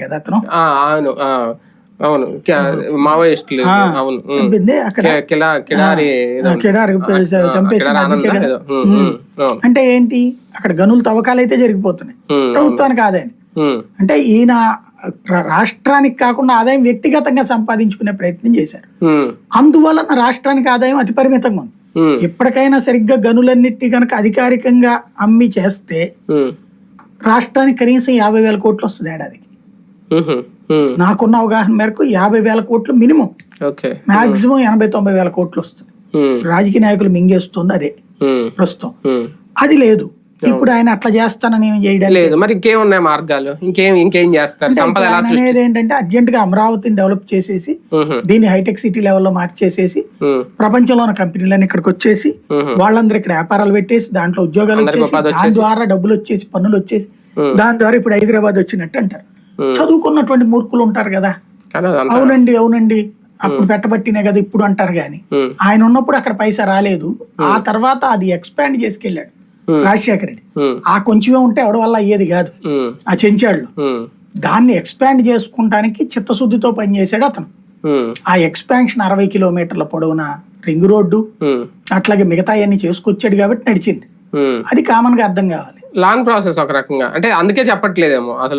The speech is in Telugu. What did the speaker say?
కదా అతను అవును అవును. మావోయిస్టులు ఆ, అవును కిడారి చంపేసి. అంటే ఏంటి? అక్కడ గనుల తవ్వకాలు అయితే జరిగిపోతున్నాయి ప్రభుత్వానికి ఆదాయం అంటే ఈయన రాష్ట్రానికి కాకుండా ఆదాయం వ్యక్తిగతంగా సంపాదించుకునే ప్రయత్నం చేశారు. అందువలన రాష్ట్రానికి ఆదాయం అతి పరిమితంగా ఉంది. ఎప్పటికైనా సరిగ్గా గనులన్నిటి కనుక అధికారికంగా అమ్మి చేస్తే రాష్ట్రానికి కనీసం యాభై వేల కోట్లు వస్తుంది ఏడాదికి. నాకున్న అవగాహన మేరకు యాభై వేల కోట్లు మినిమం. ఓకే. మాక్సిమం ఎనభై తొంభై వేల కోట్లు వస్తుంది. రాజకీయ నాయకులు మింగేస్తుంది అదే. ప్రస్తుతం. అది లేదు. ఇప్పుడు ఆయన అట్లా చేస్తానని ఏం చేయడానికి లేదు మరి ఇంకేం ఉన్నాయి మార్గాలు? ఇంకేం ఇంకేం చేస్తారు? సంపద అనేది ఏంటంటే అర్జెంట్గా అమరావతిని డెవలప్ చేసేసి దీన్ని హైటెక్ సిటీ లెవెల్లో మార్చేసేసి ప్రపంచంలో ఉన్న కంపెనీలన్నీ ఇక్కడికి వచ్చేసి వాళ్ళందరూ ఇక్కడ వ్యాపారాలు పెట్టేసి దాంట్లో ఉద్యోగాలు వచ్చేసి దాని ద్వారా డబ్బులు వచ్చేసి పన్నులు వచ్చేసి. దాని ద్వారా ఇప్పుడు హైదరాబాద్ వచ్చినట్టు అంటారు. చదువుకున్నటువంటి మూర్ఖులు ఉంటారు కదా. అవునండి అవునండి. అప్పుడు పెట్టబట్టినే కదా ఇప్పుడు అంటారు గాని. ఆయన ఉన్నప్పుడు అక్కడ పైసా రాలేదు. ఆ తర్వాత అది ఎక్స్పాండ్ చేసుకెళ్ళాడు. రాజశేఖర రెడ్డి. ఆ కొంచెమే ఉంటే ఎవడి వల్ల అయ్యేది కాదు. ఆ చెంచాళ్ళు. ఉమ్, దాన్ని ఎక్స్పాండ్ చేసుకుంటానికి చిత్తశుద్ధితో పనిచేశాడు అతను. ఆ ఎక్స్పాన్షన్ అరవై కిలోమీటర్ల పొడవున రింగ్ రోడ్డు అట్లాగే మిగతా అన్ని చేసుకొచ్చాడు కాబట్టి నడిచింది. అది కామన్గా అర్థం కావాలి. లాంగ్ ప్రాసెస్ ఒక రకంగా. అంటే అందుకే చెప్పట్లేదేమో. అసలు